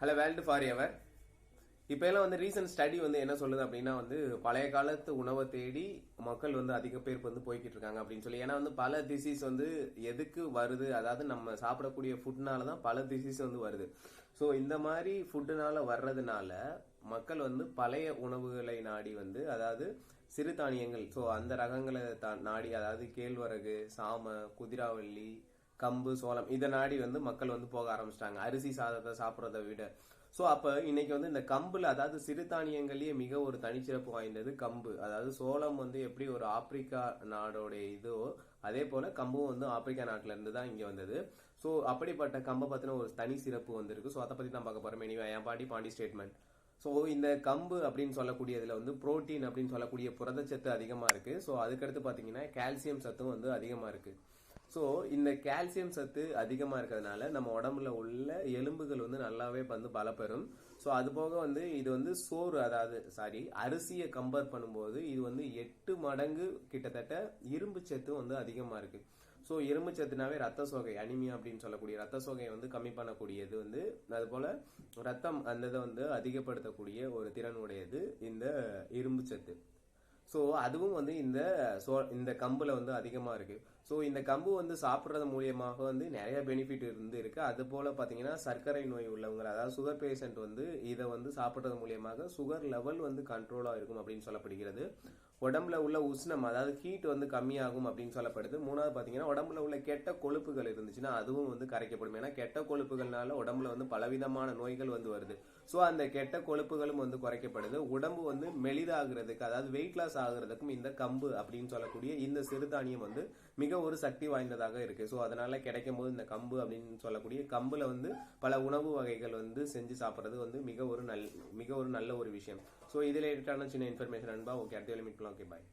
Hello world for ever இப்போ எல்லாம் வந்து ரீசன்ட் ஸ்டடி வந்து என்ன சொல்லுது அப்படின்னா வந்து பழைய காலத்து உணவை தேடி மக்கள் வந்து அதிக பேர் வந்து போய்கிட்டு இருக்காங்க அப்படின்னு சொல்லி. ஏன்னா வந்து பல டிசீஸ் வந்து எதுக்கு வருது? அதாவது நம்ம சாப்பிடக்கூடிய ஃபுட்னால தான் பல டிசீஸ் வந்து வருது. ஸோ இந்த மாதிரி ஃபுட்டுனால வர்றதுனால மக்கள் வந்து பழைய உணவுகளை நாடி வந்து அதாவது சிறுதானியங்கள் ஸோ அந்த ரகங்களை தா- நாடி அதாவது கேழ்வரகு சாம குதிராவள்ளி கம்பு சோளம் இதை நாடி வந்து மக்கள் வந்து போக ஆரம்பிச்சிட்டாங்க. அரிசி சாதத்தை சாப்பிட்றத விட. ஸோ அப்போ இன்னைக்கு வந்து இந்த கம்பில் அதாவது சிறுதானியங்கள்லேயே மிக ஒரு தனிச்சிறப்பு வாய்ந்தது கம்பு. அதாவது சோளம் வந்து எப்படி ஒரு ஆப்பிரிக்கா நாடோடைய இதோ அதே போல கம்பும் வந்து ஆப்பிரிக்கா நாட்டில இருந்து தான் இங்கே வந்தது. ஸோ அப்படிப்பட்ட கம்பை பத்தின ஒரு தனி சிறப்பு வந்திருக்கு. ஸோ அதை பத்தி தான் பார்க்க போறோம். எனிவே என் பாட்டி பாண்டி ஸ்டேட்மெண்ட் ஸோ இந்த கம்பு அப்படின்னு சொல்லக்கூடியதுல வந்து புரோட்டீன் அப்படின்னு சொல்லக்கூடிய புரதச்சத்து அதிகமாக இருக்கு. ஸோ அதுக்கடுத்து பார்த்தீங்கன்னா கால்சியம் சத்தும் வந்து அதிகமாக இருக்கு. ஸோ இந்த கால்சியம் சத்து அதிகமாக இருக்கிறதுனால நம்ம உடம்புல உள்ள எலும்புகள் வந்து நல்லாவே வந்து பலப்பெறும். ஸோ அது போக வந்து இது வந்து சோறு அதாவது சாரி அரிசியை கம்பேர் பண்ணும்போது இது வந்து எட்டு மடங்கு கிட்டத்தட்ட இரும்பு சத்து வந்து அதிகமாக இருக்கு. ஸோ இரும்பு சத்துனாவே ரத்த சோகை அனிமியா அப்படின்னு சொல்லக்கூடிய ரத்த சோகையை வந்து கம்மி பண்ணக்கூடியது வந்து அதுபோல ரத்தம் அந்த இதை வந்து அதிகப்படுத்தக்கூடிய ஒரு திறன் உடையது இந்த இரும்பு சத்து. ஸோ அதுவும் வந்து இந்த சோ இந்த கம்புல வந்து அதிகமாக இருக்குது ஸோ இந்த கம்பு வந்து சாப்பிட்றது மூலியமாக வந்து நிறைய பெனிஃபிட் இருந்து இருக்கு. அது போல பார்த்தீங்கன்னா சர்க்கரை நோய் உள்ளவங்க அதாவது சுகர் பேஷண்ட் வந்து இதை வந்து சாப்பிட்றது மூலியமாக சுகர் லெவல் வந்து கண்ட்ரோலாக இருக்கும் அப்படின்னு சொல்லப்படுகிறது. உடம்புல உள்ள உஷ்ணம் அதாவது ஹீட் வந்து கம்மியாகும் அப்படின்னு சொல்லப்படுது. மூணாவது பார்த்தீங்கன்னா உடம்புல உள்ள கெட்ட கொழுப்புகள் இருந்துச்சுன்னா அதுவும் வந்து கரைக்கப்படும். ஏன்னா கெட்ட கொழுப்புகள்னால உடம்புல வந்து பலவிதமான நோய்கள் வந்து வருது. ஸோ அந்த கெட்ட கொழுப்புகளும் வந்து குறைக்கப்படுது. உடம்பு வந்து மெலிதாகிறதுக்கு அதாவது வெயிட் லாஸ் ஆகுறதுக்கும் இந்த கம்பு அப்படின்னு சொல்லக்கூடிய இந்த சிறுதானியம் வந்து மிக ஒரு சக்தி வாய்ந்ததாக இருக்கு. ஸோ அதனால கிடைக்கும் போது இந்த கம்பு அப்படின்னு சொல்லக்கூடிய கம்புல வந்து பல உணவு வகைகள் வந்து செஞ்சு சாப்பிட்றது வந்து மிக ஒரு நல் மிக ஒரு நல்ல ஒரு விஷயம். ஸோ இதில் ரிலேட்டடான சின்ன இன்ஃபர்மேஷன் அன்பா ஓகே அடுத்த மீட் பண்ணலாம். Okay bye